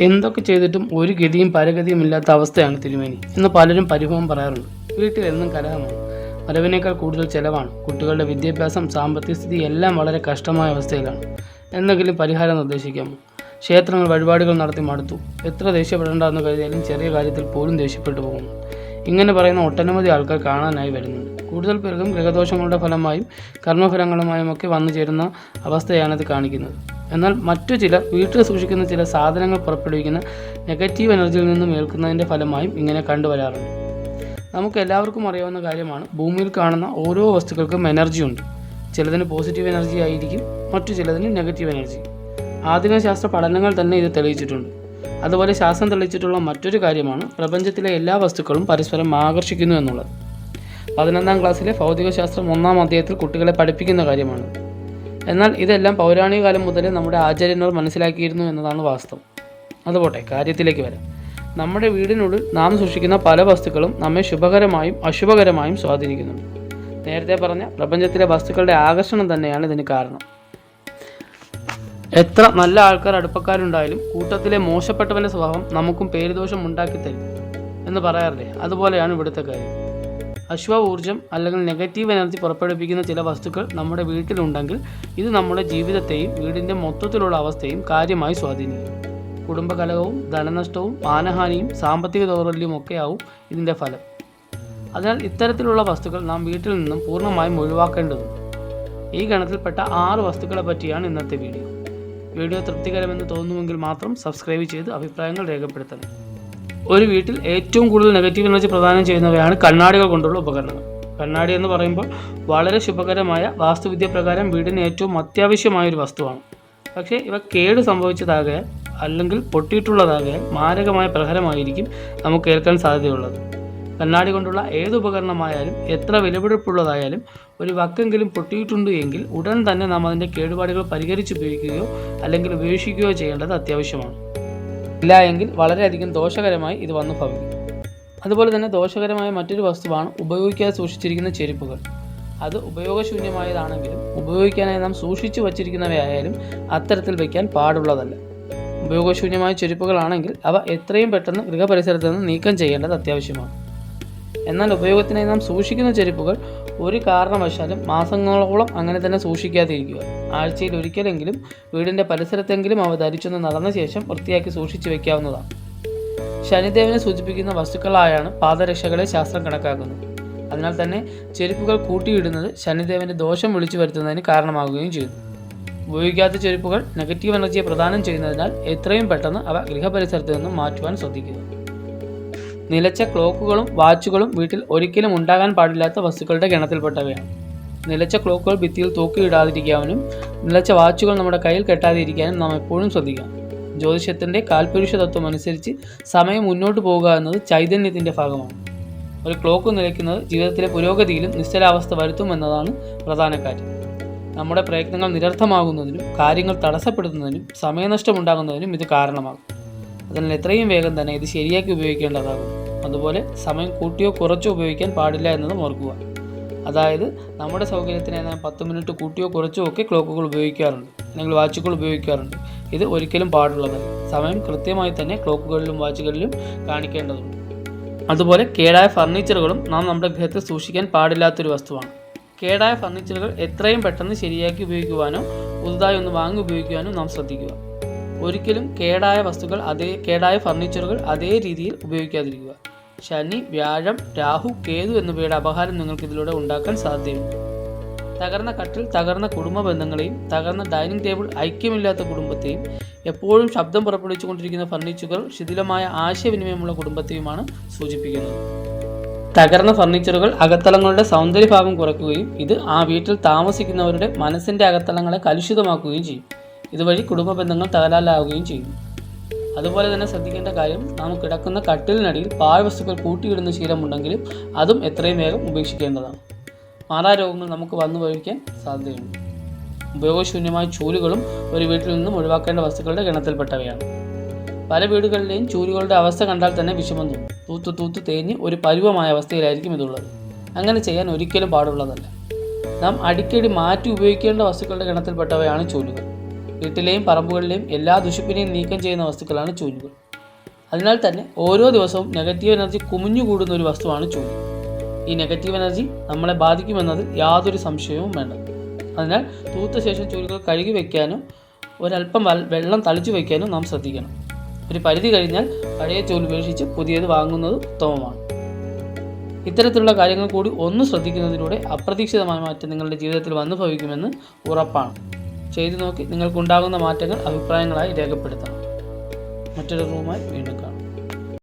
എന്തൊക്കെ ചെയ്തിട്ടും ഒരു ഗതിയും പരഗതിയും ഇല്ലാത്ത അവസ്ഥയാണ് തിരുമേനി എന്ന് പലരും പരിഭവം പറയാറുണ്ട്. വീട്ടിൽ എന്നും കലഹമാണ്. വരവിനേക്കാൾ കൂടുതൽ ചെലവാണ്. കുട്ടികളുടെ വിദ്യാഭ്യാസം സാമ്പത്തിക സ്ഥിതി എല്ലാം വളരെ കഷ്ടമായ അവസ്ഥയിലാണ്. എന്തെങ്കിലും പരിഹാരം നിർദ്ദേശിക്കാമോ? ക്ഷേത്രങ്ങൾ വഴിപാടുകൾ നടത്തി മടുത്തു. എത്ര ദേഷ്യപ്പെടേണ്ടെന്ന് കരുതിയാലും ചെറിയ കാര്യത്തിൽ പോലും ദേഷ്യപ്പെട്ടു പോകുന്നു. ഇങ്ങനെ പറയുന്ന ഒട്ടനവധി ആൾക്കാർ കാണാനായി വരുന്നുണ്ട്. കൂടുതൽ പേർക്കും ഗ്രഹദോഷങ്ങളുടെ ഫലമായും കർമ്മഫലങ്ങളുമായും ഒക്കെ വന്നു ചേരുന്ന അവസ്ഥയാണിത് കാണിക്കുന്നത്. എന്നാൽ മറ്റു ചില വീട്ടിൽ സൂക്ഷിക്കുന്ന ചില സാധനങ്ങൾ പുറപ്പെടുവിക്കുന്ന നെഗറ്റീവ് എനർജിയിൽ നിന്നും ഏൽക്കുന്നതിന്റെ ഫലമായും ഇങ്ങനെ കണ്ടുവരാറുണ്ട്. നമുക്ക് എല്ലാവർക്കും അറിയാവുന്ന കാര്യമാണ് ഭൂമിയിൽ കാണുന്ന ഓരോ വസ്തുക്കൾക്കും എനർജി ഉണ്ട്. ചിലതിന് പോസിറ്റീവ് എനർജി ആയിരിക്കും മറ്റു ചിലതിന് നെഗറ്റീവ് എനർജി. ആധുനിക ശാസ്ത്ര പഠനങ്ങൾ തന്നെ ഇത് തെളിയിച്ചിട്ടുണ്ട്. അതുപോലെ ശാസ്ത്രം തെളിയിച്ചിട്ടുള്ള മറ്റൊരു കാര്യമാണ് പ്രപഞ്ചത്തിലെ എല്ലാ വസ്തുക്കളും പരസ്പരം ആകർഷിക്കുന്നു എന്നുള്ളത്. പതിനൊന്നാം ക്ലാസ്സിലെ ഭൗതികശാസ്ത്രം ഒന്നാം അധ്യായത്തിൽ കുട്ടികളെ പഠിപ്പിക്കുന്ന കാര്യമാണ്. എന്നാൽ ഇതെല്ലാം പൗരാണിക കാലം മുതൽ നമ്മുടെ ആചാര്യന്മാർ മനസ്സിലാക്കിയിരുന്നു എന്നതാണ് വാസ്തവം. അതുപോട്ടെ കാര്യത്തിലേക്ക് വരാം. നമ്മുടെ വീടിനുള്ളിൽ നാം സൂക്ഷിക്കുന്ന പല വസ്തുക്കളും നമ്മെ ശുഭകരമായും അശുഭകരമായും സ്വാധീനിക്കുന്നുണ്ട് നേരത്തെ പറഞ്ഞ പ്രപഞ്ചത്തിലെ വസ്തുക്കളുടെ ആകർഷണം തന്നെയാണ് ഇതിന് കാരണം. എത്ര നല്ല ആൾക്കാർ അടുപ്പക്കാരുണ്ടായാലും കൂട്ടത്തിലെ മോശപ്പെട്ടവന്റെ സ്വഭാവം നമുക്കും പേരുദോഷം ഉണ്ടാക്കി തരും എന്ന് പറയാറില്ലേ? അതുപോലെയാണ് ഇവിടുത്തെ കാര്യം. അശ്വ ഊർജം അല്ലെങ്കിൽ നെഗറ്റീവ് എനർജി പുറപ്പെടുവിക്കുന്ന ചില വസ്തുക്കൾ നമ്മുടെ വീട്ടിലുണ്ടെങ്കിൽ ഇത് നമ്മുടെ ജീവിതത്തെയും വീടിന്റെ മൊത്തത്തിലുള്ള അവസ്ഥയും കാര്യമായി സ്വാധീനിക്കും. കുടുംബകലഹവും ധനനഷ്ടവും മാനഹാനിയും സാമ്പത്തിക ദൗർബല്യവും ഒക്കെയാവും ഇതിന്റെ ഫലം. അതിനാൽ ഇത്തരത്തിലുള്ള വസ്തുക്കൾ നാം വീട്ടിൽ നിന്നും പൂർണമായും ഒഴിവാക്കേണ്ടതുണ്ട്. ഈ ഗണത്തിൽപ്പെട്ട ആറ് വസ്തുക്കളെ പറ്റിയാണ് ഇന്നത്തെ വീഡിയോ. വീഡിയോ തൃപ്തികരമെന്ന് തോന്നുമെങ്കിൽ മാത്രം സബ്സ്ക്രൈബ് ചെയ്ത് അഭിപ്രായങ്ങൾ രേഖപ്പെടുത്തണം. ഒരു വീട്ടിൽ ഏറ്റവും കൂടുതൽ നെഗറ്റീവ് എനർജി പ്രദാനം ചെയ്യുന്നവയാണ് കണ്ണാടികൾ കൊണ്ടുള്ള ഉപകരണങ്ങൾ. കണ്ണാടി എന്ന് പറയുമ്പോൾ വളരെ ശുഭകരമായ വാസ്തുവിദ്യ പ്രകാരം വീടിന് ഏറ്റവും അത്യാവശ്യമായ ഒരു വസ്തുവാണ്. പക്ഷേ ഇവ കേട് സംഭവിച്ചതാകയാൽ അല്ലെങ്കിൽ പൊട്ടിയിട്ടുള്ളതാകയാൽ മാരകമായ പ്രഹരമായിരിക്കും നമുക്ക് കേൾക്കാൻ സാധ്യതയുള്ളത്. കണ്ണാടി കൊണ്ടുള്ള ഏത് ഉപകരണമായാലും എത്ര വിലപിടിപ്പുള്ളതായാലും ഒരു വക്കെങ്കിലും പൊട്ടിയിട്ടുണ്ട് എങ്കിൽ ഉടൻ തന്നെ നാം അതിന്റെ കേടുപാടുകൾ പരിഹരിച്ചുപയോഗിക്കുകയോ അല്ലെങ്കിൽ ഉപേക്ഷിക്കുകയോ ചെയ്യേണ്ടത് അത്യാവശ്യമാണ്. ഇല്ല എങ്കിൽ വളരെയധികം ദോഷകരമായി ഇത് വന്നു ഭവിക്കും. അതുപോലെ തന്നെ ദോഷകരമായ മറ്റൊരു വസ്തുവാണ് ഉപയോഗിക്കാതെ സൂക്ഷിച്ചിരിക്കുന്ന ചെരുപ്പുകൾ. അത് ഉപയോഗശൂന്യമായതാണെങ്കിലും ഉപയോഗിക്കാനായി നാം സൂക്ഷിച്ചു വച്ചിരിക്കുന്നവയായാലും അത്തരത്തിൽ വയ്ക്കാൻ പാടുള്ളതല്ല. ഉപയോഗശൂന്യമായ ചെരുപ്പുകളാണെങ്കിൽ അവ എത്രയും പെട്ടെന്ന് ഗൃഹപരിസരത്ത് നിന്ന് നീക്കം ചെയ്യേണ്ടത് അത്യാവശ്യമാണ്. എന്നാൽ ഉപയോഗത്തിനായി നാം സൂക്ഷിക്കുന്ന ചെരുപ്പുകൾ ഒരു കാരണവശാലും മാസങ്ങളോളം അങ്ങനെ തന്നെ സൂക്ഷിക്കാതിരിക്കുക. ആഴ്ചയിൽ ഒരിക്കലെങ്കിലും വീടിന്റെ പരിസരത്തെങ്കിലും അവ ധരിച്ചൊന്ന് നടന്ന ശേഷം വൃത്തിയാക്കി സൂക്ഷിച്ചു വയ്ക്കാവുന്നതാണ് ശനിദേവനെ സൂചിപ്പിക്കുന്ന വസ്തുക്കളായാണ് പാദരക്ഷകളെ ശാസ്ത്രം കണക്കാക്കുന്നത്. അതിനാൽ തന്നെ ചെരുപ്പുകൾ കൂട്ടിയിടുന്നത് ശനിദേവന്റെ ദോഷം വിളിച്ചു വരുത്തുന്നതിന് കാരണമാകുകയും ചെയ്യുന്നു ഉപയോഗിക്കാത്ത ചെരുപ്പുകൾ നെഗറ്റീവ് എനർജിയെ പ്രദാനം ചെയ്യുന്നതിനാൽ എത്രയും പെട്ടെന്ന് അവ ഗൃഹപരിസരത്ത് നിന്നും മാറ്റുവാൻ ശ്രദ്ധിക്കുക. നിലച്ച ക്ലോക്കുകളും വാച്ചുകളും വീട്ടിൽ ഒരിക്കലും ഉണ്ടാകാൻ പാടില്ലാത്ത വസ്തുക്കളുടെ ഗണത്തിൽപ്പെട്ടവയാണ്. നിലച്ച ക്ലോക്കുകൾ ഭിത്തിയിൽ തൂക്കിയിടാതിരിക്കാനും നിലച്ച വാച്ചുകൾ നമ്മുടെ കയ്യിൽ കെട്ടാതിരിക്കാനും നാം എപ്പോഴും ശ്രദ്ധിക്കാം ജ്യോതിഷത്തിന്റെ കാൽപുരുഷ തത്വം അനുസരിച്ച് സമയം മുന്നോട്ട് പോകുക എന്നത് ചൈതന്യത്തിന്റെ ഭാഗമാണ്. ഒരു ക്ലോക്ക് നിലയ്ക്കുന്നത് ജീവിതത്തിലെ പുരോഗതിയിലും നിശ്ചലാവസ്ഥ വരുത്തുമെന്നതാണ് പ്രധാന കാര്യം. നമ്മുടെ പ്രയത്നങ്ങൾ നിരർത്ഥമാകുന്നതിനും കാര്യങ്ങൾ തടസ്സപ്പെടുത്തുന്നതിനും സമയനഷ്ടമുണ്ടാകുന്നതിനും ഇത് കാരണമാകും. അതിനാൽ എത്രയും വേഗം തന്നെ ഇത് ശരിയാക്കി ഉപയോഗിക്കേണ്ടതാകും. അതുപോലെ സമയം കൂട്ടിയോ കുറച്ചോ ഉപയോഗിക്കാൻ പാടില്ല എന്നതും ഓർക്കുക. അതായത് നമ്മുടെ സൗകര്യത്തിനായി പത്ത് മിനിറ്റ് കൂട്ടിയോ കുറച്ചോ ഒക്കെ ക്ലോക്കുകൾ ഉപയോഗിക്കാറുണ്ട്. അല്ലെങ്കിൽ വാച്ചുകൾ ഉപയോഗിക്കാറുണ്ട്. ഇത് ഒരിക്കലും പാടുള്ളതല്ല. സമയം കൃത്യമായി തന്നെ ക്ലോക്കുകളിലും വാച്ചുകളിലും കാണിക്കേണ്ടതുണ്ട്. അതുപോലെ കേടായ ഫർണിച്ചറുകളും നാം നമ്മുടെ ഗൃഹത്തിൽ സൂക്ഷിക്കാൻ പാടില്ലാത്തൊരു വസ്തുവാണ്. കേടായ ഫർണിച്ചറുകൾ എത്രയും പെട്ടെന്ന് ശരിയാക്കി ഉപയോഗിക്കുവാനോ പുതുതായി ഒന്ന് വാങ്ങി ഉപയോഗിക്കുവാനോ നാം ശ്രദ്ധിക്കുക. ഒരിക്കലും കേടായ വസ്തുക്കൾ അതേ കേടായ ഫർണിച്ചറുകൾ അതേ രീതിയിൽ ഉപയോഗിക്കാതിരിക്കുക. ശനി വ്യാഴം രാഹു കേതു എന്നിവയുടെ അപഹാരം നിങ്ങൾക്ക് ഇതിലൂടെ ഉണ്ടാക്കാൻ സാധ്യതയുണ്ട്. തകർന്ന കട്ടിൽ തകർന്ന കുടുംബ ബന്ധങ്ങളെയും തകർന്ന ഡൈനിങ് ടേബിൾ ഐക്യമില്ലാത്ത കുടുംബത്തെയും എപ്പോഴും ശബ്ദം പുറപ്പെടുവിച്ചുകൊണ്ടിരിക്കുന്ന ഫർണിച്ചറുകൾ ശിഥിലമായ ആശയവിനിമയമുള്ള കുടുംബത്തെയുമാണ് സൂചിപ്പിക്കുന്നത്. തകർന്ന ഫർണിച്ചറുകൾ അകത്തളങ്ങളുടെ സൗന്ദര്യഭാവം കുറയ്ക്കുകയും ഇത് ആ വീട്ടിൽ താമസിക്കുന്നവരുടെ മനസ്സിന്റെ അകത്തളങ്ങളെ കലുഷിതമാക്കുകയും ചെയ്യും. ഇതുവഴി കുടുംബ ബന്ധങ്ങൾ തകരാറിലാവുകയും ചെയ്യും. അതുപോലെ തന്നെ ശ്രദ്ധിക്കേണ്ട കാര്യം നാം കിടക്കുന്ന കട്ടിലിനടിയിൽ പാഴ്വസ്തുക്കൾ കൂട്ടിയിടുന്ന ശീലമുണ്ടെങ്കിലും അതും എത്രയും വേഗം ഉപേക്ഷിക്കേണ്ടതാണ്. മാറാരോഗങ്ങൾ നമുക്ക് വന്നു ഭവിക്കാൻ സാധ്യതയുണ്ട്. ഉപയോഗശൂന്യമായ ചൂലുകളും ഒരു വീട്ടിൽ നിന്നും ഒഴിവാക്കേണ്ട വസ്തുക്കളുടെ ഗണത്തിൽപ്പെട്ടവയാണ്. പല വീടുകളിലെയും ചൂലുകളുടെ അവസ്ഥ കണ്ടാൽ തന്നെ വിഷമം തോന്നും. തൂത്തു തൂത്ത് തേഞ്ഞ് ഒരു പരുവമായ അവസ്ഥയിലായിരിക്കും ഇതുള്ളത്. അങ്ങനെ ചെയ്യാൻ ഒരിക്കലും പാടുള്ളതല്ല. നാം അടിക്കടി മാറ്റി ഉപയോഗിക്കേണ്ട വസ്തുക്കളുടെ ഗണത്തിൽപ്പെട്ടവയാണ് ചൂലുകൾ. വീട്ടിലെയും പറമ്പുകളിലെയും എല്ലാ ദുഷിപ്പിനെയും നീക്കം ചെയ്യുന്ന വസ്തുക്കളാണ് ചൂലുകൾ. അതിനാൽ തന്നെ ഓരോ ദിവസവും നെഗറ്റീവ് എനർജി കുമിഞ്ഞു കൂടുന്ന ഒരു വസ്തുവാണ് ചൂൽ. ഈ നെഗറ്റീവ് എനർജി നമ്മളെ ബാധിക്കുമെന്നത് യാതൊരു സംശയവും വേണ്ട. അതിനാൽ തൂത്ത ശേഷം ചൂലുകൾ കഴുകി വയ്ക്കാനും ഒരല്പം വെള്ളം തളിച്ചു വയ്ക്കാനും നാം ശ്രദ്ധിക്കണം. ഒരു പരിധി കഴിഞ്ഞാൽ പഴയ ചൂൽ ഉപേക്ഷിച്ച് പുതിയത് വാങ്ങുന്നത് ഉത്തമമാണ്. ഇത്തരത്തിലുള്ള കാര്യങ്ങൾ കൂടി ഒന്ന് ശ്രദ്ധിക്കുന്നതിലൂടെ അപ്രതീക്ഷിതമായ മാറ്റം നിങ്ങളുടെ ജീവിതത്തിൽ വന്നു ഭവിക്കുമെന്ന് ഉറപ്പാണ്. ചെയ്തു നോക്കി നിങ്ങൾക്കുണ്ടാകുന്ന മാറ്റങ്ങൾ അഭിപ്രായങ്ങളായി രേഖപ്പെടുത്താം. മറ്റൊരു റൂമായി വീണ്ടും